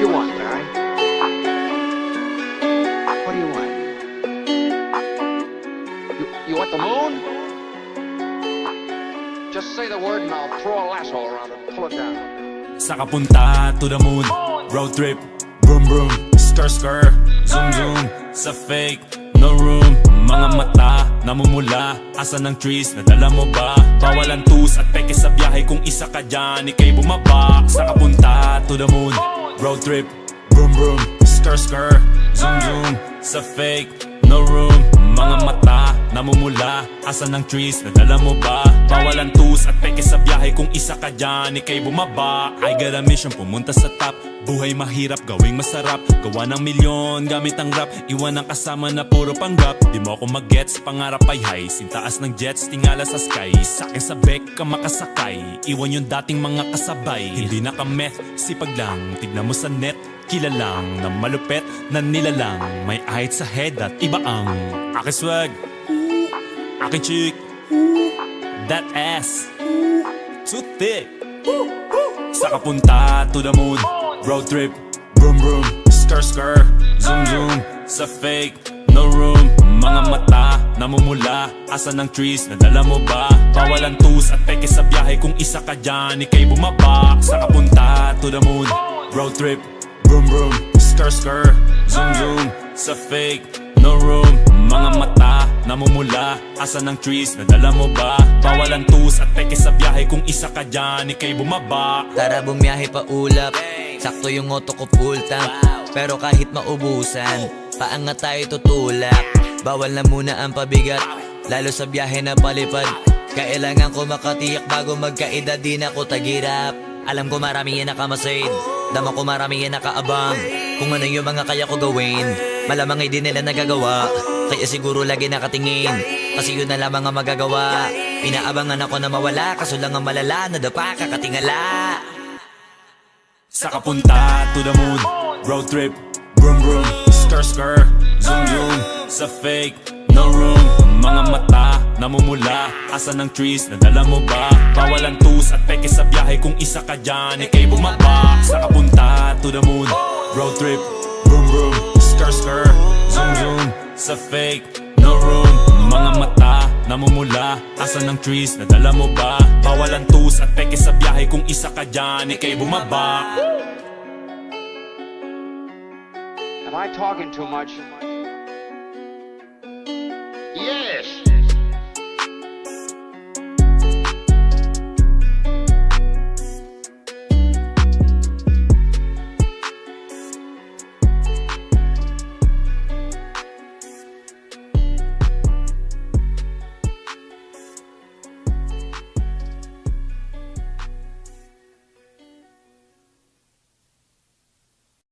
You want, Barry? What do you want? You, you want the moon? Just say the word and I'll throw a lasso around it and pull it down. Sa kapunta to the moon Road trip Vroom vroom Skr skr Zoom zoom Sa fake No room Mga mata Namumula Asa ng trees Nadala mo ba? Bawal ang tus at peke sa biyahe Kung isa ka dyan Ika'y bumaba Sa kapunta to the moon Road trip Vroom vroom Skr skr Zoom zoom. Sa fake No room. Mga mata Namumula Asa ng trees? Nadala mo ba? Bawal ang tus at peke sa biyahe Kung isa ka dyan Ika'y bumaba. I got a mission Pumunta sa top. Buhay mahirap, gawing masarap. Gawa ng milyon, gamit ang rap. Iwan ang kasama na puro panggap. Di mo ako mag-gets, pangarap ay high. Sintaas ng jets, tingala sa sky. Sakin sa bek ka makasakay. Iwan yung dating mga kasabay. Hindi na ka meth, sipag lang. Tignan mo sa net, kilalang. Na malupet, na nilalang. May ahit sa head at iba ang Aking swag, aking chick That ass, too thick. Sa kapunta to the moon. Road trip. Vroom vroom. Skr skr Zoom zoom. Sa fake. No room. Mga mata Namumula. Asa ng trees? Nadala mo ba? Bawal ang tus at peke sa biyahe Kung isa ka dyan Ika'y bumaba. Sa kapunta to the moon. Road trip. Vroom vroom. Skr skr Zoom zoom. Sa fake. No room. Mga mata Namumula Asa ng trees Nadala mo ba? Bawal ang tus at peke sa biyahe Kung isa ka dyan Ika'y bumaba. Tara bumiyahe pa ulap. Sakto yung auto ko full tank. Pero kahit maubusan Paangat tayo tutulak. Bawal na muna ang pabigat Lalo sa biyahe na palipad. Kailangan ko makatiyak bago magkaedad Di na ko tagirap. Alam ko marami yan nakamasid Dama ko marami yan nakaabang. Kung ano yung mga kaya ko gawin Malamang ay di nila nagagawa Kaya siguro lagi nakatingin. Kasi yun na lamang ang magagawa. Inaabangan ako na mawala Kaso lang ang malala Nadapa kakatingala. Sa kapunta to the moon Road trip Vroom vroom Skr skr Zoom zoom. Sa fake No room Mga mata Namumula. Asa ng trees Nadala mo ba? Bawal ang tus at peke sa biyahe Kung isa ka dyan Ika'y bumaba. Sa kapunta to the moon Road trip Vroom vroom Skr skr Zoom zoom Sa fake No room Mga mata Namumula Asa ng trees Nadala mo ba? Bawal ang tus at peke sa biyahe Kung isa ka dyan Ika'y bumaba Am I talking too much?